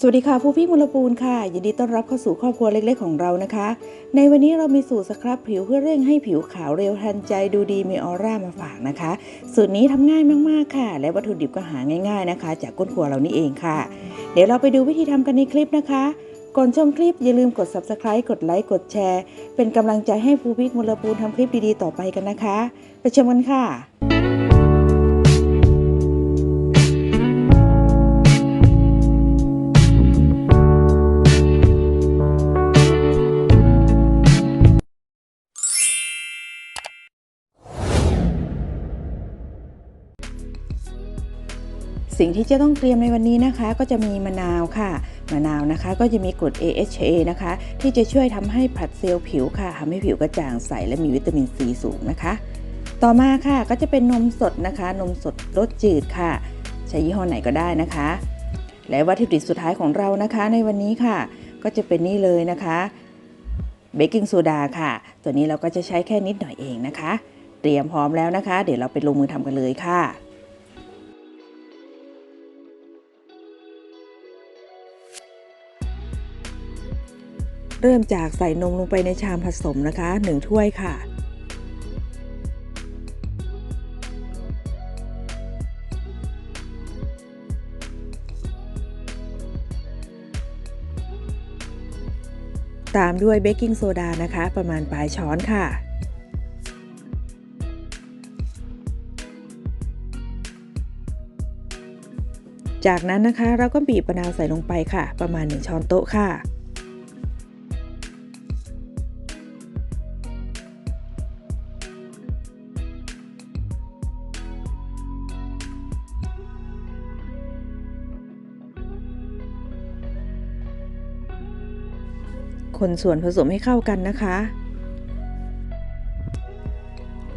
สวัสดีค่ะผู้พี่มูลปูนค่ะยินดีต้อนรับเข้าสู่ครอบครัวเล็กๆของเรานะคะ ในวันนี้เรามีสูตรสครับผิวเพื่อเร่งให้ผิวขาวเร็วทันใจดูดีมีออร่ามาฝากนะคะ สูตรนี้ทำง่ายมากๆค่ะ และวัตถุดิบก็หาง่าย ๆนะคะ จากก้นครัวเรานี่เองค่ะ เดี๋ยวเราไปดูวิธีทำกันในคลิปนะคะ ก่อนชมคลิปอย่าลืมกด subscribe กดไลค์กดแชร์ เป็นกำลังใจให้ภูพิกมูลปูนทำคลิปดีๆต่อไปกันนะคะ ไปชมกันค่ะ สิ่งที่จะต้องเตรียมในวันนี้นะคะ ก็จะมีมะนาวค่ะ มะนาวนะคะ ก็จะมีกรด AHA นะคะ ที่จะช่วยทำให้ผัดเซลล์ผิวค่ะทำให้ผิวกระจ่างใสและมีวิตามินซีสูงนะคะ ต่อมาค่ะก็จะเป็นนมสดนะคะ นมสดรสจืดค่ะ ใช้ยี่ห้อไหนก็ได้นะคะ และวัตถุดิบสุดท้ายของเรานะคะ ในวันนี้ค่ะ ก็จะเป็นนี่เลยนะคะเบกกิ้งโซดาค่ะ ตัวนี้เราก็จะใช้แค่นิดหน่อยเองนะคะ เตรียมพร้อมแล้วนะคะ เดี๋ยวเราไปลงมือทำกันเลยค่ะ เริ่มจากใส่นมลงไปในชามผสมนะคะ 1 ถ้วยค่ะ ตามด้วยเบกกิ้งโซดานะคะ ประมาณปลายช้อนค่ะจากนั้นนะคะเราก็บีบมะนาวใส่ลงไปค่ะ ประมาณ 1 ช้อนโต๊ะค่ะ คนส่วนผสมให้เข้ากันนะคะ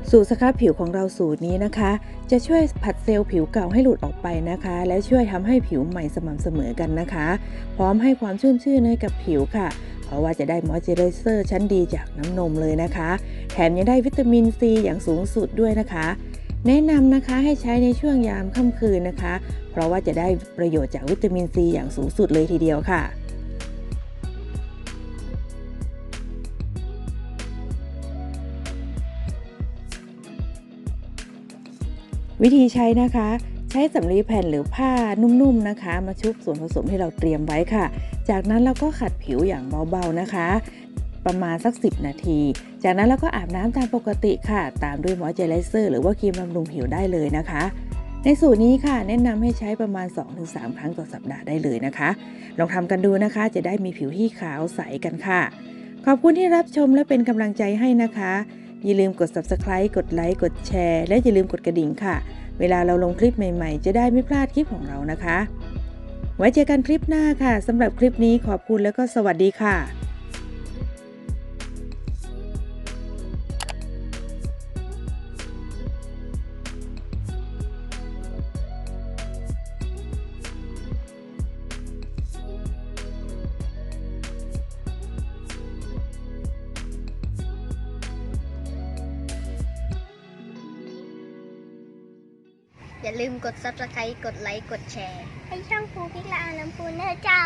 สูตรสครับผิวของเราสูตรนี้นะคะ จะช่วยผัดเซลล์ผิวเก่าให้หลุดออกไปนะคะ และช่วยทำให้ผิวใหม่สม่ำเสมอกันนะคะ พร้อมให้ความชุ่มชื่นให้กับผิวค่ะเพราะว่าจะได้มอยเจอไรเซอร์ชั้นดีจากน้ำนมเลยนะคะ แถมยังได้วิตามินซีอย่างสูงสุดด้วยนะคะ แนะนำนะคะให้ใช้ในช่วงยามค่ำคืนนะคะ เพราะว่าจะได้ประโยชน์จากวิตามินซีอย่างสูงสุดเลยทีเดียวค่ะ วิธีใช้นะคะ ใช้สำลีแผ่นหรือผ้านุ่มๆนะคะ มาชุบส่วนผสมที่เราเตรียมไว้ค่ะ จากนั้นเราก็ขัดผิวอย่างเบาๆนะคะ ประมาณสัก 10 นาที จากนั้นเราก็อาบน้ำตามปกติค่ะ ตามด้วยมอยเจอไรเซอร์หรือว่าครีมบำรุงผิวได้เลยนะคะในสูตรนี้ค่ะแนะนำให้ใช้ประมาณ 2-3 ครั้งต่อสัปดาห์ได้เลยนะคะ ลองทำกันดูนะคะ จะได้มีผิวที่ขาวใสกันค่ะ ขอบคุณที่รับชมและเป็นกำลังใจให้นะคะ อย่าลืมกด subscribe กดไลค์กดแชร์และอย่าลืมกดกระดิ่งค่ะ เวลาเราลงคลิปใหม่ๆ จะได้ไม่พลาดคลิปของเรานะคะ ไว้เจอกันคลิปหน้าค่ะสำหรับคลิปนี้ขอบคุณแล้วก็สวัสดีค่ะ อย่าลืมกด subscribe กดไลค์ กดแชร์ ให้ช่องภูพิกลาอาลำพูนเนอเจ้า